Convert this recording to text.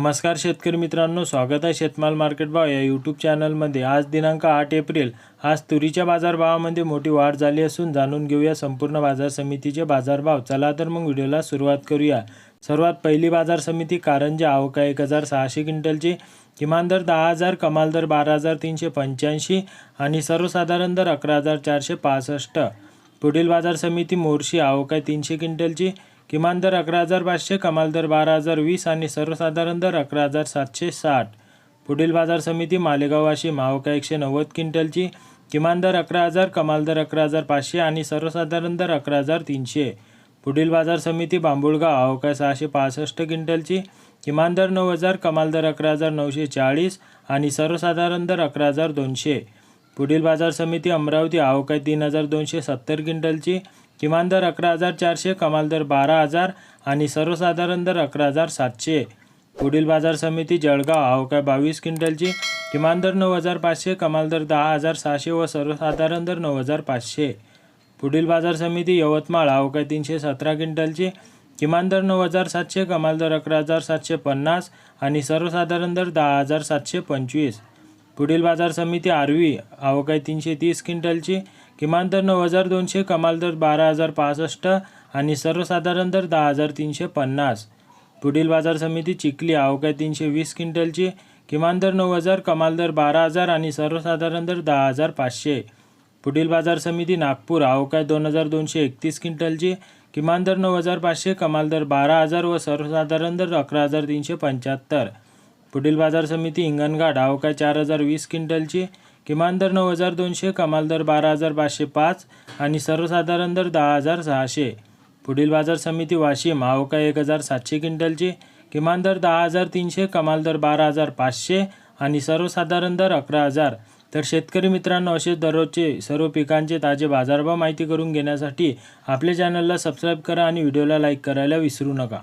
नमस्कार शेतकरी मित्रांनो स्वागत आहे शेतमाल मार्केट भाव या यूट्यूब चॅनलमध्ये. आज दिनांक आठ एप्रिल आज तुरीच्या बाजारभावामध्ये मोठी वाढ झाली असून जाणून घेऊया संपूर्ण बाजार समितीचे बाजारभाव. चला तर मग व्हिडिओला सुरुवात करूया. सर्वात पहिली बाजार समिती कारंजा अवका एक हजार सहाशे क्विंटलची. किमान दर दहा हजार कमाल दर बारा हजार तीनशे पंच्याऐंशी आणि सर्वसाधारण दर अकरा हजार चारशे पासष्ट. पुढील बाजार समिती मोर्शी अवकाय तीनशे क्विंटलची. किमान दर अकरा हजार पाचशे कमाल दर बारा हजार वीस आणि सर्वसाधारण दर अकरा हजार सातशे साठ. पुढील बाजार समिती मालेगाव वाशिम एकशे नव्वद क्विंटलची. किमान दर अकरा हजार कमाल दर अकरा हजार पाचशे आणि सर्वसाधारण दर अकरा हजार तीनशे. पुढील बाजार समिती बांबुळगाव आवका सहाशे पासष्ट क्विंटलची. किमान दर नऊ हजार कमाल दर अकरा हजार नऊशे चाळीस आणि सर्वसाधारण दर अकरा हजार दोनशे. पुढील बाजार समिती अमरावती आवका तीन हजार दोनशे सत्तर क्विंटलची. किमान दर अकरा हजार चारशे कमाल दर बारा हजार आणि सर्वसाधारण दर अकरा हजार सातशे. पुढील बाजार समिती जळगाव अवकाय हो बावीस क्विंटलची? किमान दर नऊ हजार पाचशे कमाल दर दहा हजार सहाशे व सर्वसाधारण दर नऊ हजार पाचशे. पुढील बाजार समिती यवतमाळ अवकाय हो तीनशे सतरा क्विंटलची? किमान दर नऊ हजार सातशे कमाल दर अकरा हजार सातशे पन्नास आणि सर्वसाधारण दर दहा हजार सातशे पंचवीस. पुढील बाजार समिती आरवी आवकाय हो तीनशे तीस क्विंटलची? किमान दर नऊ हजार दोनशे कमाल दर बारा हजार पासष्ट आणि सर्वसाधारण दर दहा हजार तीनशे पन्नास. पुढील बाजार समिती चिखली अवघ्या तीनशे वीस क्विंटलची किमान दर नऊ हजार कमाल दर बारा हजार आणि सर्वसाधारण दर दहा हजार पाचशे. पुढील बाजार समिती नागपूर अवकाय दोन हजार दोनशे एकतीस क्विंटलची किमान दर नऊ हजार पाचशे कमाल दर बारा हजार व सर्वसाधारण दर अकरा हजार तीनशे पंच्याहत्तर. पुढील बाजार समिती हिंगणघाट अवकाय चार हजार वीस क्विंटलची किमान दर नऊ हजार दोनशे कमाल दर बारा हजार पाचशे पाच आणि सर्वसाधारण दर दहा हजार सहाशे. पुढील बाजार समिती वाशिम आवका एक हजार सातशे क्विंटलची किमान दर दहा हजार तीनशे कमाल दर बारा हजार पाचशे आणि सर्वसाधारण दर अकरा हजार. तर शेतकरी मित्रांनो असे दररोजचे सर्व पिकांचे ताजे बाजारभाव माहिती करून घेण्यासाठी आपल्या चॅनलला सबस्क्राईब करा आणि व्हिडिओला लाईक करायला विसरू नका.